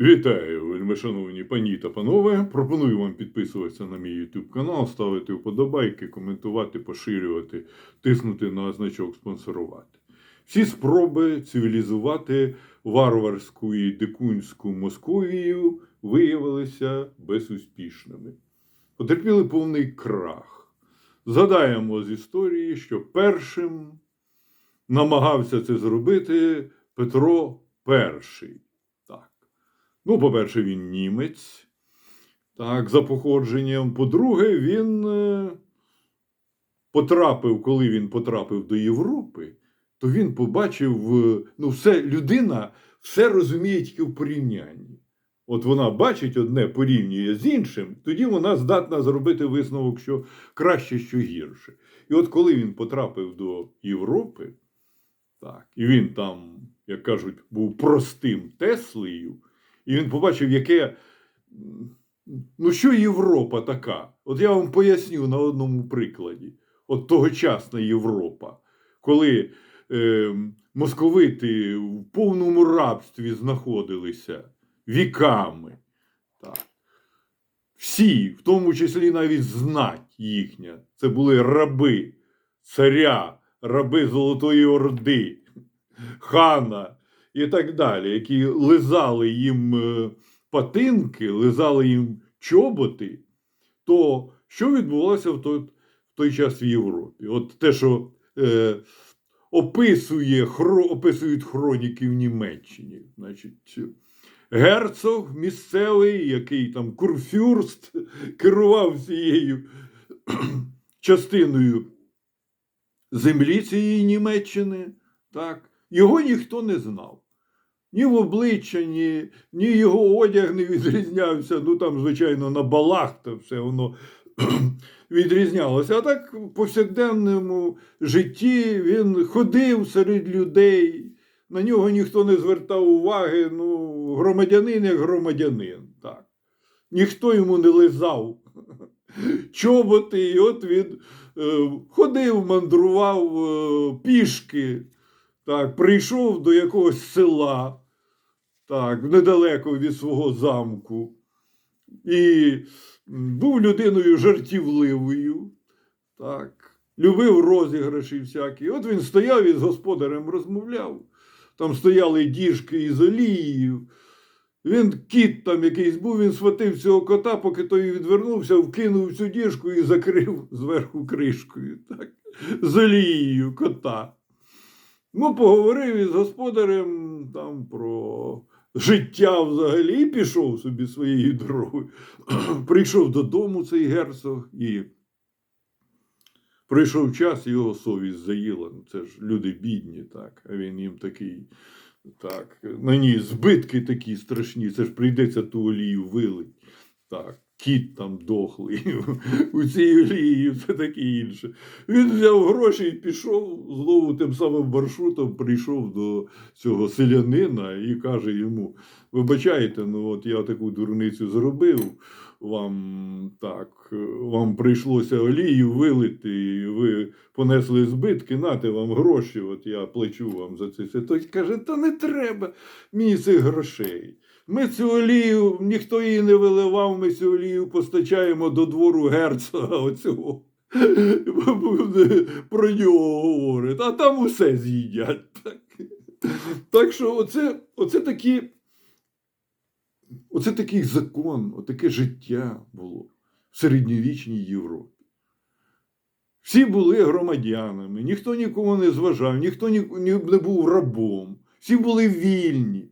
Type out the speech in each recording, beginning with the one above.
Вітаю, вельми шановні пані та панове. Пропоную вам підписуватися на мій YouTube канал, ставити вподобайки, коментувати, поширювати, тиснути на значок спонсорувати. Всі спроби цивілізувати варварську і дикунську Московію виявилися безуспішними. Потерпіли повний крах. Згадаємо з історії, що першим намагався це зробити Петро І. Ну, по-перше, він німець, так, за походженням. По-друге, він е, потрапив, коли він потрапив до Європи, то він побачив, ну, все, людина все розуміє тільки в порівнянні. От вона бачить одне, порівнює з іншим, тоді вона здатна зробити висновок, що краще, що гірше. І от коли він потрапив до Європи, так, і він там, як кажуть, був простим Теслею, і він побачив, яке. Ну, що Європа така? От я вам поясню на одному прикладі. От тогочасна Європа, коли е, московити в повному рабстві знаходилися віками. Так. Всі, в тому числі навіть знать їхня, це були раби царя, раби Золотої Орди, хана і так далі, які лизали їм е, патинки, лизали їм чоботи, то що відбувалося в той, в той час в Європі? От те, що е, описує, хро, описують хроніки в Німеччині. Значить, герцог місцевий, який там курфюрст, керував цією частиною землі цієї Німеччини, так, його ніхто не знав. Ні в обличчя, ні, ні його одяг не відрізнявся. Ну там, звичайно, на балах то все воно відрізнялося. А так в повсякденному житті він ходив серед людей, на нього ніхто не звертав уваги. Ну, громадянин як громадянин. Так. Ніхто йому не лизав чоботи, і от він е, ходив, мандрував е, пішки. Так, прийшов до якогось села, так, недалеко від свого замку, і був людиною жартівливою, так, любив розіграші всякі. От він стояв і з господарем розмовляв. Там стояли діжки із олією. Він кіт там якийсь був, він схватив цього кота, поки той відвернувся, вкинув цю діжку і закрив зверху кришкою, так, з олією кота. Ну, поговорив із господарем там про життя взагалі пішов собі своєю дорогою. Прийшов додому цей герцог і прийшов час, його совість заїла. Ну, Це ж люди бідні, так, а він їм такий. Так, на ній збитки такі страшні, це ж прийдеться ту олію вилить. Так, кіт там дохлий у цій олії і все таке інше. Він взяв гроші і пішов знову тим самим маршрутом, прийшов до цього селянина і каже йому: вибачайте, ну от я таку дурницю зробив. Вам так, вам прийшлося олію вилити, і ви понесли збитки, нате вам гроші, от я плачу вам за це. все». Той каже, та не треба мені цих грошей. Ми цю олію, ніхто її не виливав, ми цю олію постачаємо до двору герцога оцього. Про нього говорить, а там усе з'їдять. Так, так що оце, оце такі. Оце такий закон, отаке життя було в середньовічній Європі. Всі були громадянами, ніхто нікого не зважав, ніхто ні, ні- не був рабом, всі були вільні.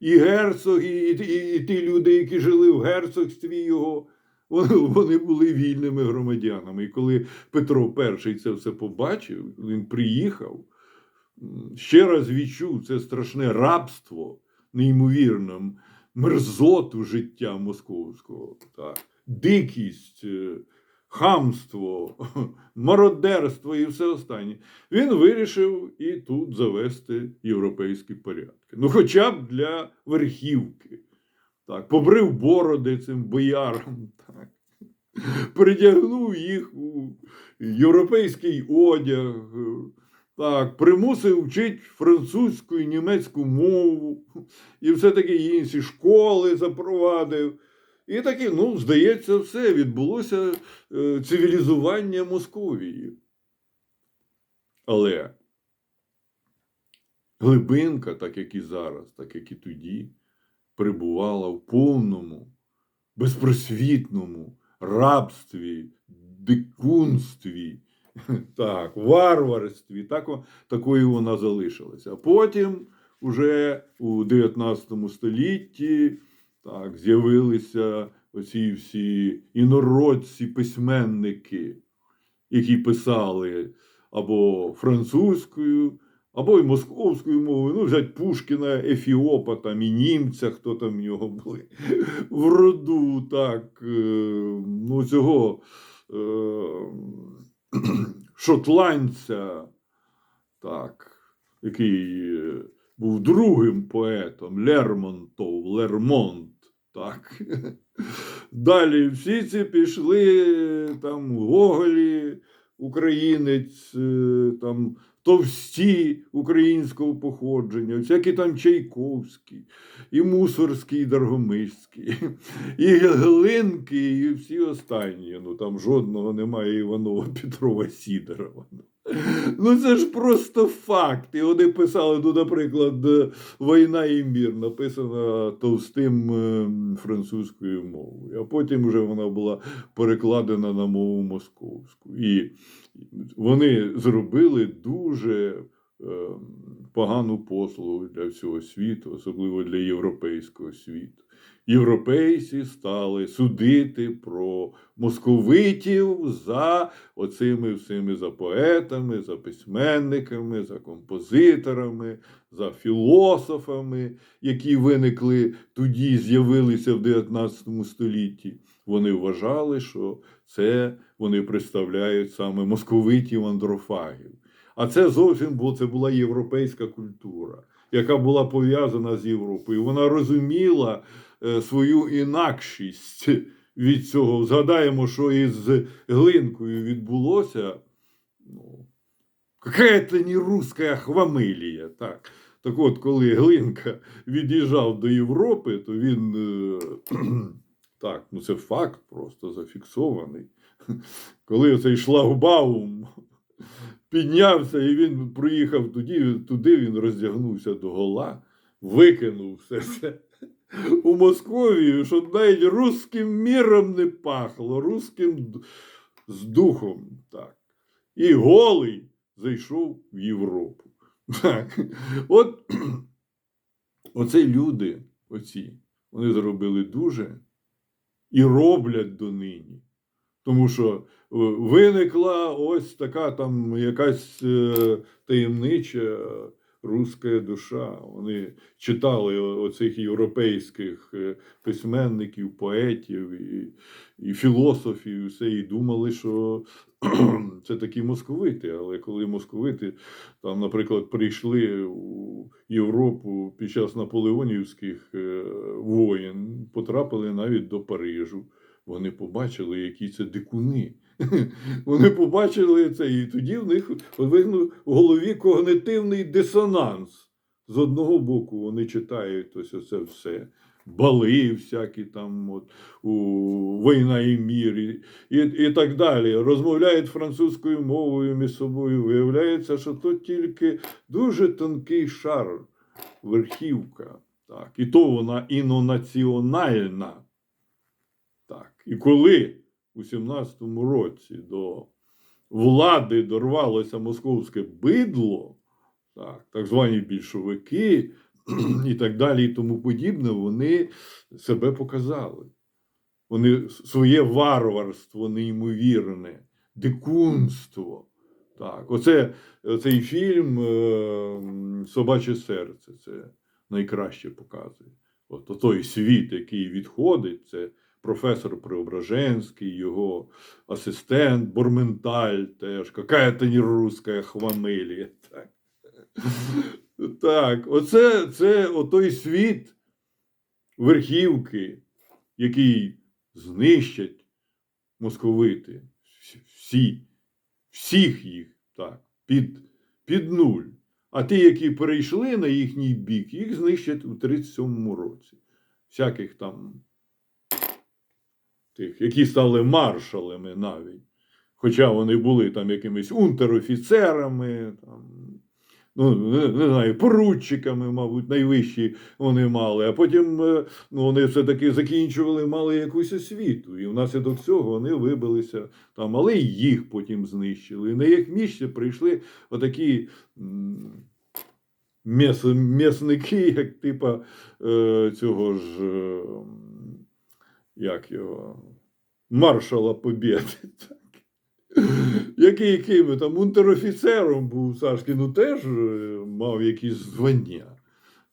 І герцог, і, і, і ті люди, які жили в герцогстві його, вони, вони були вільними громадянами. І коли Петро І це все побачив, він приїхав, ще раз відчув це страшне рабство, неймовірне, мерзоту життя московського, так, дикість, е, хамство, мародерство і все останнє. Він вирішив і тут завести європейські порядки. Ну, хоча б для верхівки. Так, побрив бороди цим боярам, так. передягнув їх у європейський одяг, так, примусив вчити французьку і німецьку мову, і все таки інші школи запровадив. І таки, ну, здається, все відбулося е, цивілізування Московії. Але глибинка, так як і зараз, так як і тоді, перебувала в повному, безпросвітному рабстві, дикунстві, так, варварстві. Так, такою вона залишилася. А потім, уже у 19 столітті, так, з'явилися оці всі інородці письменники, які писали або французькою, або й московською мовою. Ну, взять Пушкіна, Ефіопа, там і німця, хто там в нього були в роду, так, е, ну, цього е, шотландця, так, який е, був другим поетом Лермонтов, Лермонт. Так. Далі всі ці пішли там Гоголі, українець, е, там товсті українського походження, всякі там Чайковський, і Мусорський, і Даргомишський, і Глинки, і всі останні. Ну там жодного немає Іванова Петрова Сідорова. Ну це ж просто факт. І вони писали, ну, наприклад, Війна і мір написана товстим е, французькою мовою, а потім вже вона була перекладена на мову московську. І вони зробили дуже е, погану послугу для всього світу, особливо для європейського світу. Європейці стали судити про московитів за оцими всіми за поетами, за письменниками, за композиторами, за філософами, які виникли тоді, з'явилися в 19 столітті. Вони вважали, що це вони представляють саме московитів андрофагів. А це зовсім бо це була європейська культура, яка була пов'язана з Європою. Вона розуміла свою інакшість від цього. Згадаємо, що із глинкою відбулося. Ну, какая-то не русская хвамилія. Так. Так от, коли Глинка від'їжджав до Європи, то він. е, Так, ну це факт просто зафіксований. Коли цей шлагбаум піднявся і він проїхав туди, туди він роздягнувся до гола, викинув все це у Московію, щоб навіть русським міром не пахло, русським з духом. Так. І голий зайшов в Європу. Так. От оце люди, оці, вони зробили дуже і роблять донині. Тому що е, виникла ось така там якась е, таємнича руська душа. Вони читали оцих європейських е, письменників, поетів і, і філософів, і все, і думали, що це такі московити. Але коли московити, там, наприклад, прийшли у Європу під час наполеонівських е, воєн, потрапили навіть до Парижу. Вони побачили, які це дикуни. Вони побачили це, і тоді в них виникнув в голові когнитивний дисонанс. З одного боку, вони читають ось це все. Бали всякі там от, у війна і мір, і, і, і так далі. Розмовляють французькою мовою між собою. Виявляється, що то тільки дуже тонкий шар, верхівка. Так. І то вона інонаціональна. Так. І коли у 17-му році до влади дорвалося московське бидло, так, так звані більшовики і так далі, і тому подібне, вони себе показали. Вони своє варварство неймовірне, дикунство. Так, оце цей фільм е, Собаче серце це найкраще показує. От той світ, який відходить, це професор Преображенський, його асистент Борменталь теж, какая-то не русская хвамилія. Так, так оце це отой світ верхівки, який знищать московити. Всі, всіх їх так, під, під нуль. А ті, які перейшли на їхній бік, їх знищать у 37-му році. Всяких там тих, які стали маршалами навіть. Хоча вони були там якимись унтер-офіцерами, там, ну, не, не знаю, поручиками, мабуть, найвищі вони мали. А потім е, ну, вони все-таки закінчували, мали якусь освіту. І внаслідок цього вони вибилися там, але й їх потім знищили. І на їх місце прийшли отакі. м'ясники, як типа е, цього ж, е, як його, маршала Побєди. Який яким там унтер-офіцером був Сашки, ну теж е, мав якісь звання.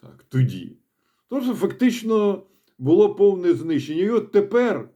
Так, тоді. Тож фактично було повне знищення. І от тепер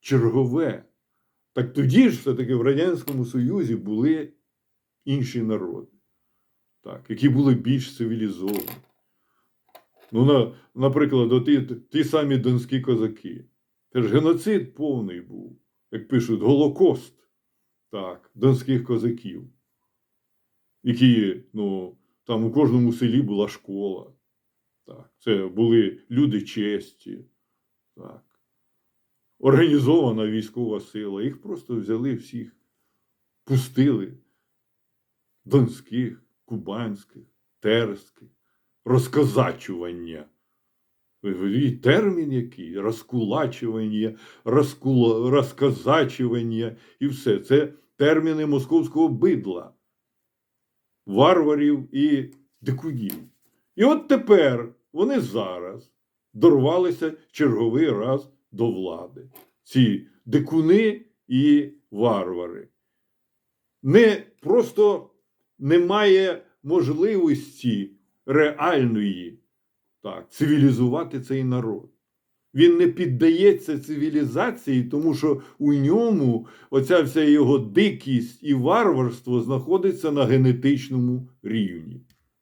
чергове. Так тоді ж все-таки в Радянському Союзі були інші народи, так, які були більш цивілізовані. Ну, на, наприклад, ті, ті самі донські козаки. Це ж геноцид повний був, як пишуть, Голокост так, донських козаків, які, ну, там у кожному селі була школа. Так, це були люди честі. Так. Організована військова сила. Їх просто взяли всіх, пустили донських, кубанських, терських, розкозачування. Термін який? Розкулачування, розкула, розказачування і все. Це терміни московського бидла, варварів і дикунів. І от тепер вони зараз дорвалися черговий раз до влади. Ці дикуни і варвари. Не просто немає можливості реальної так, цивілізувати цей народ. Він не піддається цивілізації, тому що у ньому оця вся його дикість і варварство знаходиться на генетичному рівні.